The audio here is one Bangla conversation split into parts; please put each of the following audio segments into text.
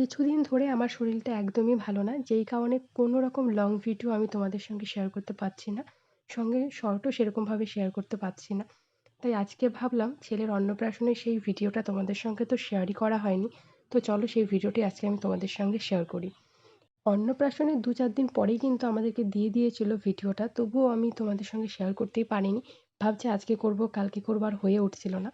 কিছুদিন ধরে আমার শরীরটা একদমই ভালো না, যেই কারণে কোনো রকম লং ভিডিও আমি তোমাদের সঙ্গে শেয়ার করতে পারছি না, সঙ্গে শর্টও সেরকমভাবে শেয়ার করতে পারছি না। তাই আজকে ভাবলাম ছেলের অন্নপ্রাশনের সেই ভিডিওটা তোমাদের সঙ্গে তো শেয়ারই করা হয়নি, তো চলো সেই ভিডিওটি আজকে আমি তোমাদের সঙ্গে শেয়ার করি। অন্নপ্রাশনের দু চার দিন পরেই কিন্তু আমাদেরকে দিয়ে দিয়েছিল ভিডিওটা তবুও আমি তোমাদের সঙ্গে শেয়ার করতেই পারিনি, ভাবছি আজকে করব, কালকে করব আর হয়ে উঠছিল না।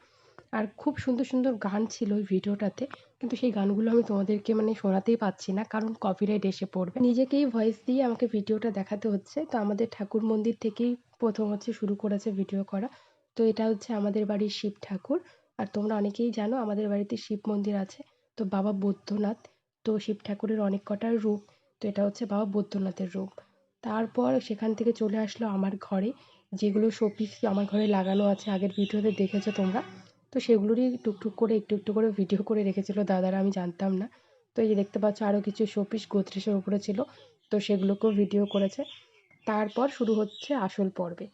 আর খুব সুন্দর সুন্দর গান ছিল ওই ভিডিওটাতে। কিন্তু সেই গানগুলো আমি তোমাদেরকে মানে শোনাতেই পাচ্ছি না, কারণ কপিরাইট এসে পড়বে। নিজেকেই ভয়েস দিয়ে আমাকে ভিডিওটা দেখাতে হচ্ছে। তো আমাদের ঠাকুর মন্দির থেকেই প্রথম হচ্ছে শুরু করেছে ভিডিও করা। তো এটা হচ্ছে আমাদের বাড়ির শিব ঠাকুর। আর তোমরা অনেকেই জানো আমাদের বাড়িতে শিব মন্দির আছে। তো বাবা বৌদ্ধনাথ তো শিব ঠাকুরের অনেক কটা রূপ। তো এটা হচ্ছে বাবা বৌদ্ধনাথের রূপ। তারপর সেখান থেকে চলে আসলো আমার ঘরে। যেগুলো শোপিস আমার ঘরে লাগানো আছে, আগের ভিডিওতে দেখেছ তোমরা। তো সেগুলোরই টুকটুক করে, একটু একটু করে ভিডিও করে রেখেছিল দাদারা, আমি জানতাম না। তো এই যে দেখতে পাচ্ছ আরও কিছু শোপিস গোদরেজের উপরে ছিল, তো সেগুলোকেও ভিডিও করেছে। তারপর শুরু হচ্ছে আসল পর্বে।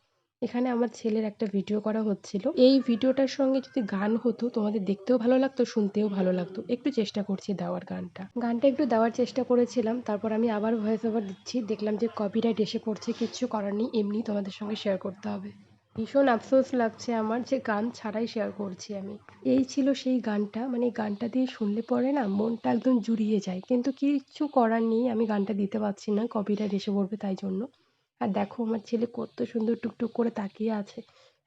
এখানে আমার ছেলের একটা ভিডিও করা হচ্ছিল। এই ভিডিওটার সঙ্গে যদি গান হতো, তোমাদের দেখতেও ভালো লাগতো, শুনতেও ভালো লাগতো। একটু চেষ্টা করছি দেওয়ার গানটা। গানটা একটু দেওয়ার চেষ্টা করেছিলাম, তারপর আমি আবার ভয়েস ওভার দিচ্ছি। দেখলাম যে কপিরাইট এসে পড়ছে, কিচ্ছু করার নেই, এমনি তোমাদের সঙ্গে শেয়ার করতে হবে। ভীষণ আফসোস লাগছে আমার যে গান ছাড়াই শেয়ার করছি আমি। এই ছিল সেই গানটা মানে গানটা দিয়ে শুনলে পরে না মনটা একদম জুড়িয়ে যায়। কিন্তু কিচ্ছু করার নেই, আমি গানটা দিতে পারছি না কপিরাইট এসে পড়বে তাই জন্য। আর দেখো আমার ছেলে কত সুন্দর টুকটুক করে তাকিয়ে আছে,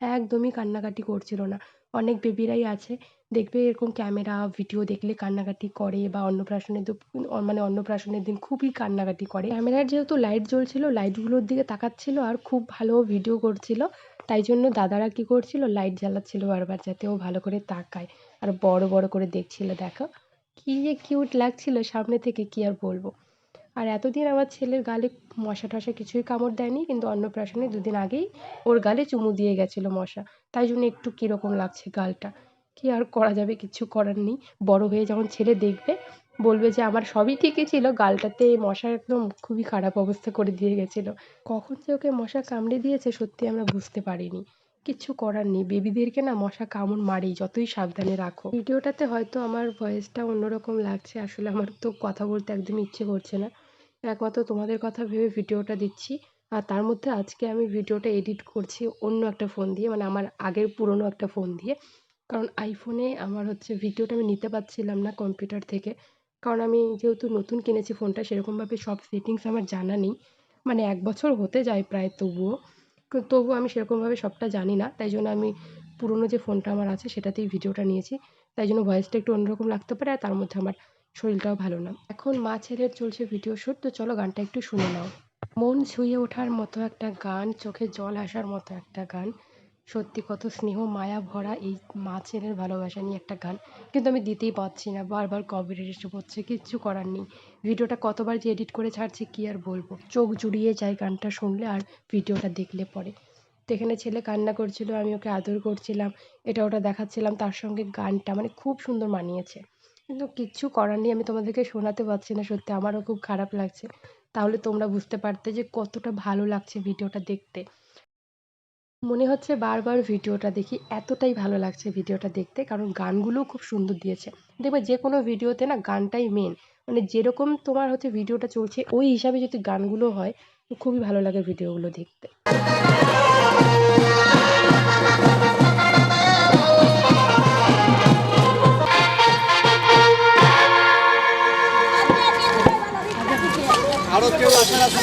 একদমই কান্নাকাটি করছিল না। অনেক বেবিরাই আছে, দেখবে এরকম ক্যামেরা ভিডিও দেখলে কান্নাকাটি করে বা অন্নপ্রাশনের মানে অন্নপ্রাশনের দিন খুবই কান্নাকাটি করে। ক্যামেরার যেহেতু লাইট জ্বলছিল লাইটগুলোর দিকে তাকাচ্ছিল আর খুব ভালো ভিডিও করছিল। তাই জন্য দাদারা কী করছিল? লাইট জ্বালাচ্ছিল বারবার যাতে ও ভালো করে তাকায়। আর বড় বড় করে দেখছিল, দেখো। কী যে কিউট লাগছিল সামনে থেকে, কী আর বলব? আর এতদিন আমার ছেলের গালে মশা টশা কিছুই কামড় দেয়নি, কিন্তু অন্নপ্রাশনে দুদিন আগেই ওর গালে চুমু দিয়ে গেছিল মশা। তাই জন্য একটু কীরকম লাগছে গালটা। কী আর করা যাবে কিচ্ছু করার নেই। বড় হয়ে যখন ছেলে দেখবে বলবে যে, আমার সবই ঠিকই ছিল, গালটাতে মশা একদম খুবই খারাপ অবস্থা করে দিয়ে গেছিল। কখন যে ওকে মশা কামড়ে দিয়েছে, সত্যি আমরা বুঝতে পারিনি। কিচ্ছু করার নেই। বেবিদেরকে না মশা কামড় মারেই, যতই সাবধানে রাখো। ভিডিওটাতে হয়তো আমার ভয়েসটা অন্যরকম লাগছে। আসলে আমার তো কথা বলতে একদম ইচ্ছে করছে না। একমাত্র তোমাদের কথা ভেবে ভিডিওটা দিচ্ছি। আর তার মধ্যে আজকে আমি ভিডিওটা এডিট করছি অন্য একটা ফোন দিয়ে মানে আমার আগের পুরনো একটা ফোন দিয়ে। কারণ আইফোনে আমার হচ্ছে, ভিডিওটা আমি নিতে পারছিলাম না কম্পিউটার থেকে। কারণ আমি যেহেতু নতুন কিনেছি ফোনটা, সেরকমভাবে সব সেটিংস আমার জানা নেই। মানে এক বছর হতে যায় প্রায় তবুও। তবুও আমি সেরকমভাবে সবটা জানি না। তাই জন্য আমি পুরনো যে ফোনটা আমার আছে, সেটাতেই ভিডিওটা নিয়েছি। তাই জন্য ভয়েসটা একটু অন্যরকম লাগতে পারে আর তার মধ্যে আমার শরীরটাও ভালো না। এখন মা ছেলের চলছে ভিডিও শ্যুট তো চলো গানটা একটু শুনে নাও। মন ছুঁয়ে ওঠার মতো একটা গান, চোখে জল আসার মতো একটা গান। সত্যি কত স্নেহ, মায়া ভরা এই মা ছেলের ভালোবাসা নিয়ে একটা গান। কিন্তু আমি দিতেই পারছি না, বারবার কপিরাইট এসে পড়ছে কিচ্ছু করার নেই। ভিডিওটা কতবার যে এডিট করে ছাড়ছি, কী আর বলব? চোখ জুড়িয়ে যায় গানটা শুনলে আর ভিডিওটা দেখলে পরে। তো এখানে ছেলে কান্না করছিল, আমি ওকে আদর করছিলাম, এটা ওটা দেখাচ্ছিলাম, তার সঙ্গে গানটা মানে খুব সুন্দর মানিয়েছে। কিন্তু কিচ্ছু করার নেই, আমি তোমাদেরকে শোনাতে পারছি না, সত্যি আমারও খুব খারাপ লাগছে। তাহলে তোমরা বুঝতে পারতে যে কতটা ভালো লাগছে ভিডিওটা দেখতে। মনে হচ্ছে বারবার ভিডিওটা দেখি। এতটাই ভালো লাগছে ভিডিওটা দেখতে কারণ গানগুলোও খুব সুন্দর দিয়েছে। দেখবে যে কোনো ভিডিওতে না গানটাই মেন মানে যেরকম তোমার হচ্ছে ভিডিওটা চলছে ওই হিসাবে যদি গানগুলো হয় খুবই ভালো লাগে ভিডিওগুলো দেখতে। আরও কেউ আসার আছে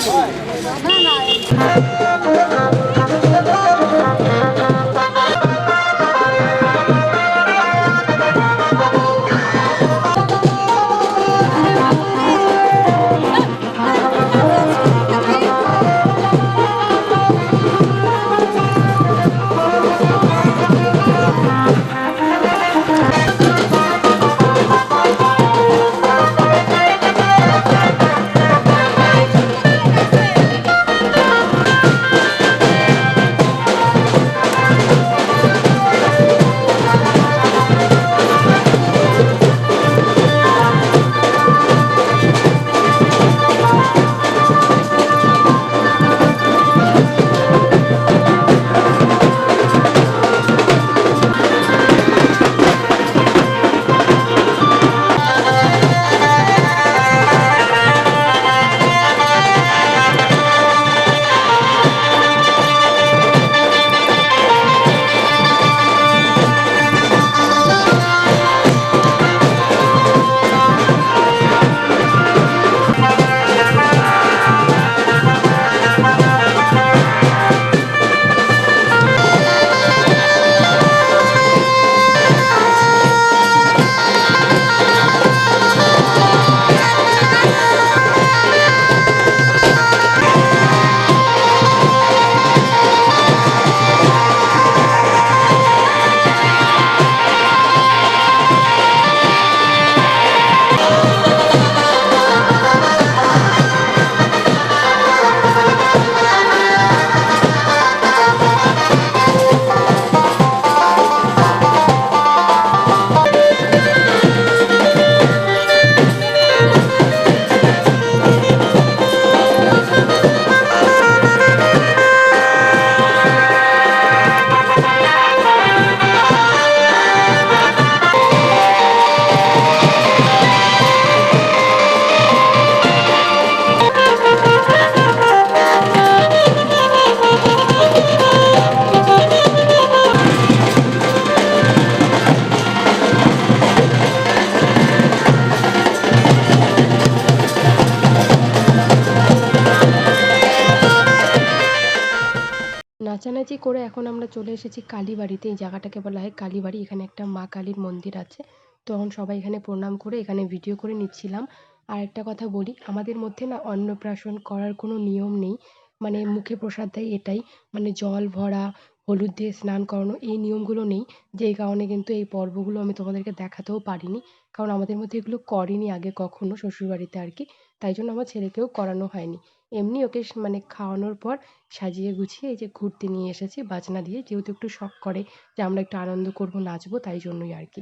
নাচানাচি করে এখন আমরা চলে এসেছি কালীবাড়িতে। এই জায়গাটাকে বলা হয় কালীবাড়ি। এখানে একটা মা কালীর মন্দির আছে। তখন সবাই এখানে প্রণাম করে এখানে ভিডিও করে নিচ্ছিলাম। আর একটা কথা বলি, আমাদের মধ্যে না অন্নপ্রাশন করার কোনো নিয়ম নেই। মানে মুখে প্রসাদ দেয় এটাই। মানে জল ভরা, হলুদ দিয়ে স্নান করানো, এই নিয়মগুলো নেই। যেই কারণে কিন্তু এই পর্বগুলো আমি তোমাদেরকে দেখাতেও পারিনি। কারণ আমাদের মধ্যে এগুলো করেনি আগে কখনো শ্বশুরবাড়িতে আর কি। তাই জন্য আমার ছেলেকেও করানো হয়নি। এমনি ওকে মানে খাওয়ানোর পর সাজিয়ে গুছিয়ে এই যে ঘুরতে নিয়ে এসেছি, বাজনা দিয়ে। যেহেতু একটু শখ করে যে আমরা একটু আনন্দ করব, নাচবো, তাই জন্যই আর কি।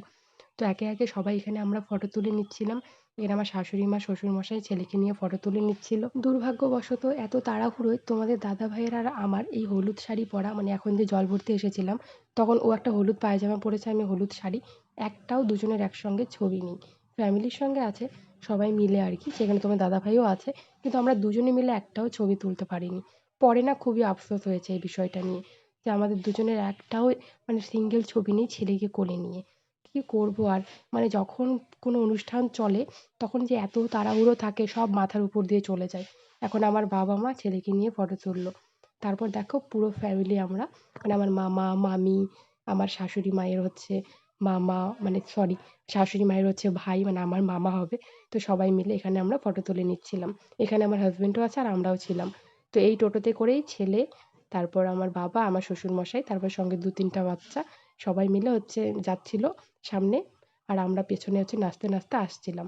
তো একে একে সবাই এখানে আমরা ফটো তুলে নিচ্ছিলাম। এখানে আমার শাশুড়ি মা, শ্বশুরমশাই ছেলেকে নিয়ে ফটো তুলে নিচ্ছিল। দুর্ভাগ্যবশত এত তাড়াহুড়োয় তোমাদের দাদা ভাইয়ের আর আমার এই হলুদ শাড়ি পরা মানে এখন যে জল ভরতে এসেছিলাম, তখন ও একটা হলুদ পায়জামা পরেছে, আমি হলুদ শাড়ি। একটাও দুজনের একসঙ্গে ছবি নেই। ফ্যামিলির সঙ্গে আছে, সবাই মিলে আর কি। সেখানে তোমার দাদা ভাইও আছে, কিন্তু আমরা দুজনে মিলে একটাও ছবি তুলতে পারিনি। পরে না খুবই আফসোস হয়েছে এই বিষয়টা নিয়ে, যে আমাদের দুজনের একটাও মানে সিঙ্গেল ছবি নেই ছেলেকে কোলে নিয়ে। কী করব আর? মানে যখন কোনো অনুষ্ঠান চলে, তখন যে এত তাড়াহুড়ো থাকে, সব মাথার উপর দিয়ে চলে যায়। এখন আমার বাবা মা ছেলেকে নিয়ে ফটো তুললো। তারপর দেখো পুরো ফ্যামিলি আমরা মানে আমার মামা, মামি, আমার শাশুড়ি মায়ের হচ্ছে মামা মানে সরি শাশুড়ি মায়ের হচ্ছে ভাই মানে আমার মামা হবে। তো সবাই মিলে এখানে আমরা ফটো তুলে নিচ্ছিলাম। এখানে আমার হাজব্যান্ডও আছে আর আমরাও ছিলাম। তো এই টোটোতে করেই ছেলে, তারপর আমার বাবা, আমার শ্বশুরমশাই, তারপর সঙ্গে দু তিনটা বাচ্চা, সবাই মিলে হচ্ছে যাচ্ছিল সামনে, আর আমরা পেছনে হচ্ছে নাচতে নাচতে আসছিলাম।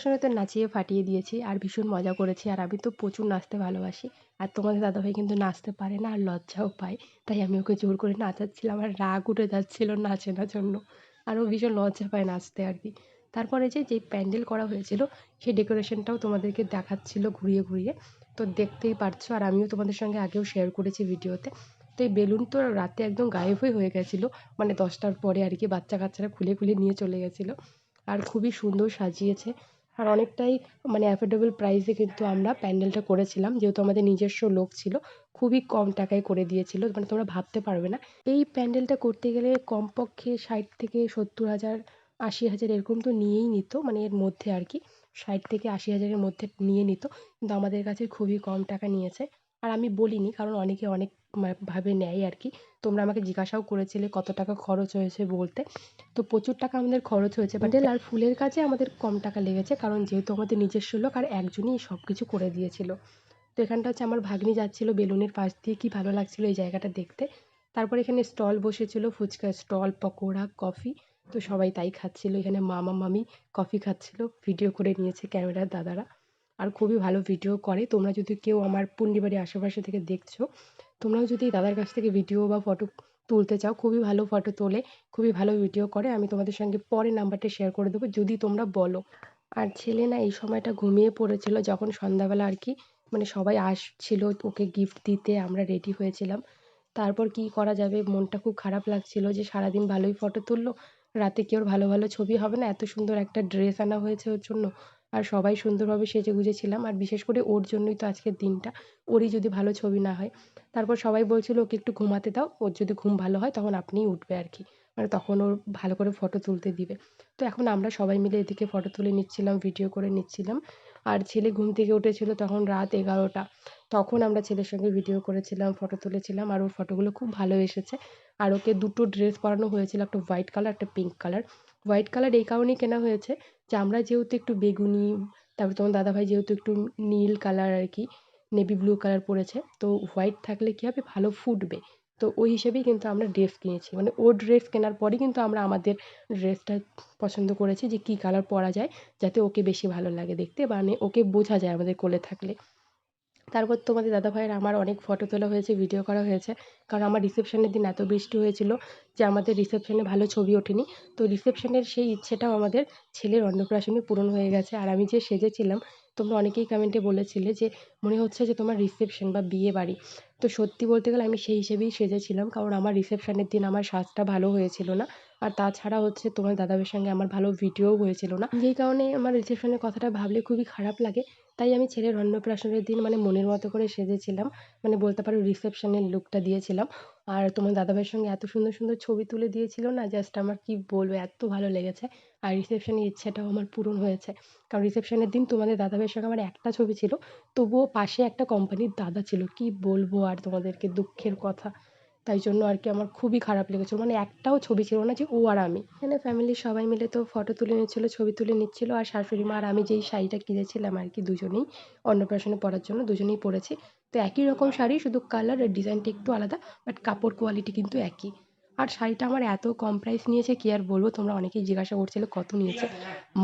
অন্নপ্রাশনে তো নাচিয়ে ফাটিয়ে দিয়েছি, আর ভীষণ মজা করেছি, আর আমি তো প্রচুর নাচতে ভালোবাসি। আর তোমাদের দাদাভাই কিন্তু নাচতে পারে না, আর লজ্জাও পায়। তাই আমি ওকে জোর করে নাচাচ্ছিলাম, আর রাগ উঠে যাচ্ছিল নাচে না জন্য। আর ও ভীষণ লজ্জা পায় নাচতে আর কি। তারপরে যে যেই প্যান্ডেল করা হয়েছিল, সেই ডেকোরেশনটাও তোমাদেরকে দেখাচ্ছিল ঘুরিয়ে ঘুরিয়ে। তো দেখতেই পারছ, আর আমিও তোমাদের সঙ্গে আগেও শেয়ার করেছি ভিডিওতে। তো এই বেলুন তো রাতে একদম গায়েবই হয়ে গেছিল মানে দশটার পরে আর কি বাচ্চা কাচ্চারা খুলে খুলে নিয়ে চলে গেছিল। আর খুবই সুন্দর সাজিয়েছে। আর অনেকটাই মানে অ্যাফোর্ডেবল প্রাইসে কিন্তু আমরা প্যান্ডেলটা করেছিলাম। যেহেতু আমাদের নিজস্ব লোক ছিল, খুবই কম টাকায় করে দিয়েছিল মানে তোমরা ভাবতে পারবে না। এই প্যান্ডেলটা করতে গেলে কমপক্ষে ষাট থেকে সত্তর হাজার, আশি হাজার এরকম তো নিয়েই নিত মানে এর মধ্যে আর কি। ষাট থেকে আশি হাজারের মধ্যে নিয়ে নিত, কিন্তু আমাদের কাছে খুবই কম টাকা নিয়েছে। আর আমি বলিনি, কারণ অনেকে অনেক ভাবে নেয় আর কি তোমরা আমাকে জিজ্ঞাসাও করেছিলে কত টাকা খরচ হয়েছে বলতে। তো প্রচুর টাকা আমাদের খরচ হয়েছে প্যান্ডেল আর ফুলের কাজে আমাদের কম টাকা লেগেছে, কারণ যেহেতু আমাদের নিজস্ব লোক, আর একজনই সব কিছু করে দিয়েছিল। তো এখানটা হচ্ছে আমার ভাগ্নি যাচ্ছিল বেলুনের পাশ দিয়ে, কি ভালো লাগছিল এই জায়গাটা দেখতে। তারপর এখানে স্টল বসেছিল ফুচকার স্টল, পকোড়া, কফি। তো সবাই তাই খাচ্ছিল, এখানে মামা, মামি কফি খাচ্ছিল, ভিডিও করে নিয়েছে ক্যামেরার দাদারা। আর খুবই ভালো ভিডিও করে। তোমরা যদি কেউ আমার পুন্ডিবাড়ির আশেপাশে থেকে দেখছ তোমরাও যদি দাদার কাছ থেকে ভিডিও বা ফটো তুলতে চাও, খুবই ভালো ফটো তোলে, খুবই ভালো ভিডিও করে, আমি তোমাদের সঙ্গে পরে নাম্বারটা শেয়ার করে দেবো, যদি তোমরা বলো। আর ছেলে না এই সময়টা ঘুমিয়ে পড়েছিল, যখন সন্ধ্যাবেলা আর কি মানে সবাই আসছিল ওকে গিফট দিতে, আমরা রেডি হয়েছিলাম। তারপর কি করা যাবে? মনটা খুব খারাপ লাগছিল যে সারাদিন ভালোই ফটো তুললো, রাতে কি ওর ভালো ভালো ছবি হবে না? এত সুন্দর একটা ড্রেস আনা হয়েছে ওর জন্য। আর সবাই সুন্দরভাবে সেজে গুজে ছিলাম আর বিশেষ করে ওর জন্যই তো আজকের দিনটা। ওরই যদি ভালো ছবি না হয়। তারপর সবাই বলছিল, ওকে একটু ঘুমাতে দাও। ওর যদি ঘুম ভালো হয়, তখন আপনিই উঠবে আর কি। মানে তখন ওর ভালো করে ফটো তুলতে দিবে। তো এখন আমরা সবাই মিলে এদিকে ফটো তুলে নিচ্ছিলাম ভিডিও করে নিচ্ছিলাম। আর ছেলে ঘুম থেকে উঠেছিল তখন রাত এগারোটা। তখন আমরা ছেলের সঙ্গে ভিডিও করেছিলাম ফটো তুলেছিলাম। আর ওর ফটোগুলো খুব ভালো এসেছে। আর ওকে দুটো ড্রেস পরানো হয়েছিল, একটা হোয়াইট কালার একটা পিঙ্ক কালার হোয়াইট কালার এই কারণেই কেনা হয়েছে যে আমরা যেহেতু একটু বেগুনি, তারপর তোমার দাদাভাই যেহেতু একটু নীল কালার আর কি নেভি ব্লু কালার পরেছে, তো হোয়াইট থাকলে কী হবে? ভালো ফুটবে। তো ওই হিসেবেই কিন্তু আমরা ড্রেস কিনেছি। মানে ওর ড্রেস কেনার পরই কিন্তু আমরা আমাদের ড্রেসটা পছন্দ করেছি যে কী কালার পরা যায়, যাতে ওকে বেশি ভালো লাগে দেখতে মানে ওকে বোঝা যায় আমাদের কোলে থাকলে। তারপর তোমাদের দাদাভাইয়ের আমার অনেক ফটো তোলা হয়েছে ভিডিও করা হয়েছে। কারণ আমার রিসেপশনের দিন এত বৃষ্টি হয়েছিল যে আমাদের রিসেপশনে ভালো ছবি ওঠেনি। তো রিসেপশনের সেই ইচ্ছেটাও আমাদের ছেলের অন্নপ্রাশনে পূরণ হয়ে গেছে। আর আমি যে সেজেছিলাম, তোমরা অনেকেই কমেন্টে বলেছিলে যে, মনে হচ্ছে যে তোমার রিসেপশন বা বিয়ে বাড়ি। তো সত্যি বলতে গেলে আমি সেই হিসেবেই সেজেছিলাম, কারণ আমার রিসেপশনের দিন আমার সাজটা ভালো হয়েছিল না। আর তাছাড়া হচ্ছে তোমার দাদাভাইয়ের সঙ্গে আমার ভালো ভিডিও হয়েছিল না। যেই কারণে আমার রিসেপশনের কথাটা ভাবলে খুবই খারাপ লাগে। তাই আমি ছেলের অন্নপ্রাশনের দিন মানে মনের মতো করে সেজেছিলাম। মানে বলতে পারো রিসেপশনের লুকটা দিয়েছিলাম। আর তোমার দাদাভাইয়ের সঙ্গে এত সুন্দর সুন্দর ছবি তুলে দিয়েছিল না জাস্ট আমার কি বলব, এত ভালো লেগেছে। আর রিসেপশনের ইচ্ছাটাও আমার পূরণ হয়েছে। কারণ রিসেপশনের দিন তোমাদের দাদাভাইয়ের সঙ্গে আমার একটা ছবি ছিল, তবুও পাশে একটা কোম্পানির দাদা ছিল। কি বলব আর তোমাদেরকে, দুঃখের কথা। তাই জন্য আর কি আমার খুবই খারাপ লেগেছিলো। মানে একটাও ছবি ছিল না যে ও আর আমি। এখানে ফ্যামিলির সবাই মিলে তো ফটো তুলে নিচ্ছিলো, ছবি তুলে নিচ্ছিলো আর শাশুড়ি মা আর আমি যেই শাড়িটা কিনেছিলাম আর কি দুজনেই অন্নপ্রাশনে পরার জন্য দুজনেই পরেছি। তো একই রকম শাড়ি, শুধু কালার আর ডিজাইনটা একটু আলাদা বাট কাপড় কোয়ালিটি কিন্তু একই। আর শাড়িটা আমার এত কম প্রাইস নিয়েছে, কি আর বলব? তোমরা অনেকেই জিজ্ঞাসা করছিলে কত নিয়েছে।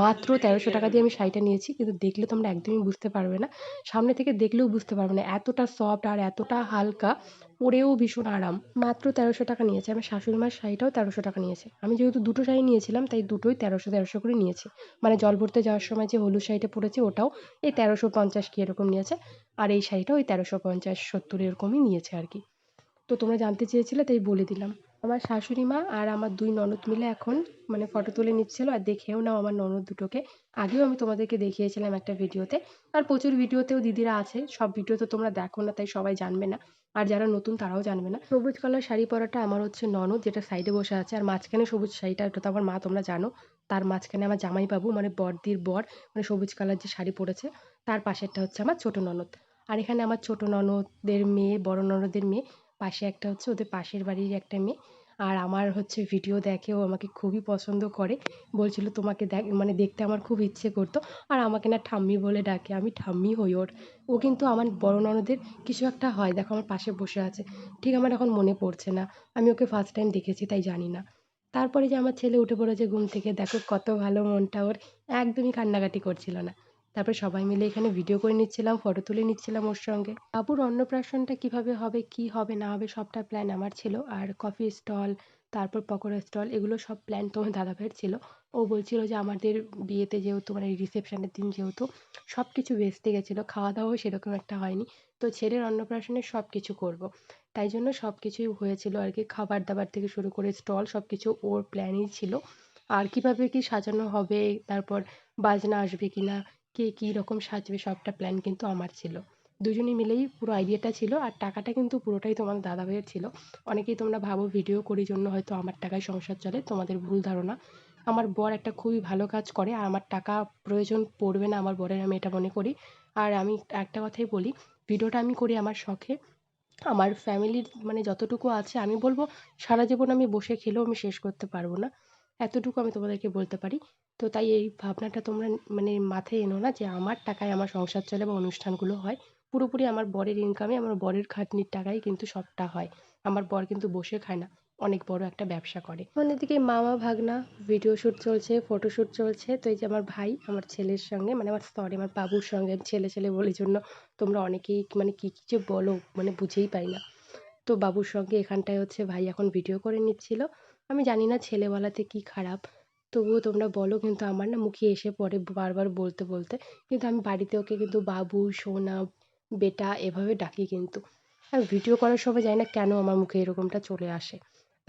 মাত্র তেরোশো টাকা দিয়ে আমি শাড়িটা নিয়েছি, কিন্তু দেখলে তোমরা একদমই বুঝতে পারবে না। সামনে থেকে দেখলেও বুঝতে পারবে না, এতটা সফট আর এতটা হালকা পরেও ভীষণ আরাম। মাত্র তেরোশো টাকা নিয়েছে। আমার শাশুড়ি মার শাড়িটাও তেরোশো টাকা নিয়েছে। আমি যেহেতু দুটো শাড়ি নিয়েছিলাম, তাই দুটোই তেরোশো তেরোশো করে নিয়েছে। মানে জল ভরতে যাওয়ার সময় যে হলুদ শাড়িটা পরেছি, ওটাও এই তেরোশো পঞ্চাশ কি এরকম নিয়েছে। আর এই শাড়িটাও ওই তেরোশো পঞ্চাশ, সত্তর এরকমই নিয়েছে আর কি। তো তোমরা জানতে চেয়েছিলে, তাই বলে দিলাম। আমার শাশুড়ি মা আর আমার দুই ননদ মিলে এখন মানে ফটো তুলে নিচ্ছিল আর দেখেও নাও আমার ননদ দুটোকে। আগেও আমি তোমাদেরকে দেখিয়েছিলাম একটা ভিডিওতে। আর প্রচুর ভিডিওতেও দিদিরা আছে, সব ভিডিও তো তোমরা দেখো না, তাই সবাই জানবে না। আর যারা নতুন তারাও জানবে না। সবুজ কালার শাড়ি পরাটা আমার হচ্ছে ননদ, যেটা সাইডে বসে আছে। আর মাঝখানে সবুজ শাড়িটা, ওটা তো আমার মা, তোমরা জানো। তার মাঝখানে আমার জামাইবাবু মানে বড়দির বর মানে সবুজ কালার যে শাড়ি পরেছে, তার পাশেরটা হচ্ছে আমার ছোটো ননদ। আর এখানে আমার ছোটো ননদের মেয়ে, বড় ননদের মেয়ে পাশে একটা হচ্ছে ওদের পাশের বাড়ির একটা মেয়ে। আর আমার হচ্ছে ভিডিও দেখে ও আমাকে খুবই পছন্দ করে। বলছিল, তোমাকে দেখ মানে দেখতে আমার খুব ইচ্ছে করতো। আর আমাকে না ঠাম্মি বলে ডাকে, আমি ঠাম্মি হই ওর। ও কিন্তু আমার বড় ননদের কিছু একটা হয়, দেখো আমার পাশে বসে আছে। ঠিক আমার এখন মনে পড়ছে না। আমি ওকে ফার্স্ট টাইম দেখেছি, তাই জানি না। তারপরে যে আমার ছেলে উঠে পড়েছে ঘুম থেকে, দেখো কত ভালো মনটা ওর। একদমই কান্নাকাটি করছিল না। তারপর সবাই মিলে এখানে ভিডিও করে নিচ্ছিলাম ফটো তুলে নিচ্ছিলাম ওর সঙ্গে। বাবুর অন্নপ্রাশনটা কীভাবে হবে, কি হবে, না হবে সবটা প্ল্যান আমার ছিল। আর কফি স্টল তারপর পকোড়া স্টল এগুলো সব প্ল্যান তোমার দাদাভাইয়ের ছিল। ও বলছিল যে আমাদের বিয়েতে যেহেতু মানে রিসেপশানের দিন যেহেতু সব কিছু ভেস্তে গেছিল খাওয়া দাওয়াও সেরকম একটা হয়নি। তো ছেলের অন্নপ্রাশনে সব কিছু করব। তাই জন্য সব কিছুই হয়েছিল আর কি। খাবার দাবার থেকে শুরু করে স্টল সব কিছু ওর প্ল্যানই ছিল। আর কীভাবে কী সাজানো হবে, তারপর বাজনা আসবে কি না কে কী রকম সাজবে সবটা প্ল্যান কিন্তু আমার ছিল। দুজনে মিলেই পুরো আইডিয়াটা ছিল আর টাকাটা কিন্তু পুরোটাই তোমার দাদা ভাইয়ের ছিল। অনেকেই তোমরা ভাবো ভিডিও করি জন্য হয়তো আমার টাকায় সংসার চলে, তোমাদের ভুল ধারণা। আমার বর একটা খুবই ভালো কাজ করে, আর আমার টাকা প্রয়োজন পড়বে না আমার বরের, আমি এটা মনে করি। আর আমি একটা কথাই বলি ভিডিওটা আমি করি আমার শখে। আমার ফ্যামিলির মানে যতটুকু আছে, আমি বলব সারা জীবন আমি বসে খেলেও আমি শেষ করতে পারব না। এতটুকু আমি তোমাদেরকে বলতে পারি। তো তাই এই ভাবনাটা তোমরা মানে মাথায় এনো না যে আমার টাকায় আমার সংসার চলে বা অনুষ্ঠানগুলো হয়। পুরোপুরি আমার বরের ইনকামে আমার বরের খাটনির টাকায় কিন্তু সবটা হয়। আমার বর কিন্তু বসে খায় না, অনেক বড় একটা ব্যবসা করে। অন্যদিকে মামা ভাগনা ভিডিও শ্যুট চলছে ফটোশ্যুট চলছে। তো এই যে আমার ভাই, আমার ছেলের সঙ্গে মানে আমার সরি আমার বাবুর সঙ্গে, ছেলে ছেলে বলে জন্য তোমরা অনেকেই মানে কী কী যে বলো মানে বুঝেই পাই না। তো বাবুর সঙ্গে এখানটায় হচ্ছে ভাই এখন ভিডিও করে নিচ্ছিল। আমি জানি না ছেলেবেলাতে কী খারাপ, তবুও তোমরা বলো কিন্তু আমার না মুখে এসে পড়ে বারবার বলতে বলতে। কিন্তু আমি বাড়িতে ওকে কিন্তু বাবু, সোনা, বেটা এভাবে ডাকি কিন্তু। আর ভিডিও করার সময় জানি না কেন আমার মুখে এরকমটা চলে আসে।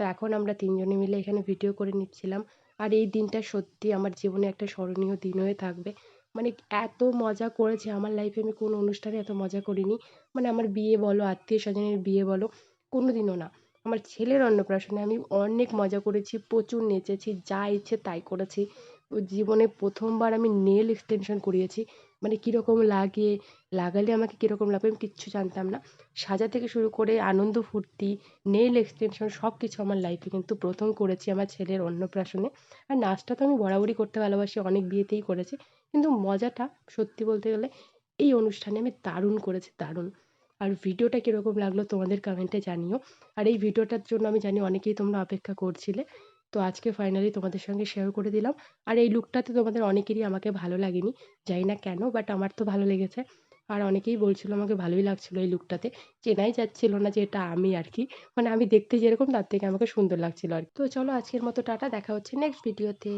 তো এখন আমরা তিনজনে মিলে এখানে ভিডিও করে নিচ্ছিলাম। আর এই দিনটা সত্যি আমার জীবনে একটা স্মরণীয় দিন হয়ে থাকবে। মানে এত মজা করেছি, আমার লাইফে আমি কোনো অনুষ্ঠানে এত মজা করিনি। মানে আমার বিয়ে বলো আত্মীয় স্বজনের বিয়ে বলো কোনো দিনও না। আমার ছেলের অন্নপ্রাশনে আমি অনেক মজা করেছি, প্রচুর নেচেছি, যা ইচ্ছে তাই করেছি। ও জীবনে প্রথমবার আমি নেল এক্সটেনশন করিয়েছি। মানে কীরকম লাগে, লাগালে আমাকে কীরকম লাগবে আমি কিচ্ছু জানতাম না। সাজা থেকে শুরু করে আনন্দ ফুর্তি, নেল এক্সটেনশন সব কিছু আমার লাইফে কিন্তু প্রথম করেছি আমার ছেলের অন্নপ্রাশনে। আর নাচটা তো আমি বরাবরই করতে ভালোবাসি, অনেক বিয়েতেই করেছি। কিন্তু মজাটা সত্যি বলতে গেলে এই অনুষ্ঠানে আমি দারুণ করেছি, দারুণ। আর ভিডিওটা কীরকম লাগল তোমাদের কমেন্টে জানিও। আর এই ভিডিওটার জন্য আমি জানি অনেকেই তোমরা অপেক্ষা করছিলে। তো আজকে ফাইনালি তোমাদের সঙ্গে শেয়ার করে দিলাম। আর এই লুকটাতে তোমাদের অনেকেরই আমাকে ভালো লাগেনি, জানি না কেন বাট আমার তো ভালো লেগেছে। আর অনেকেই বলছিল আমাকে ভালোই লাগছিল এই লুকটাতে চেনাই যাচ্ছিল না যে এটা আমি আর কি। মানে আমি দেখতে যেরকম, তার থেকে আমাকে সুন্দর লাগছিল আর কি। তো চলো আজকের মতো টাটা, দেখা হচ্ছে নেক্সট ভিডিওতে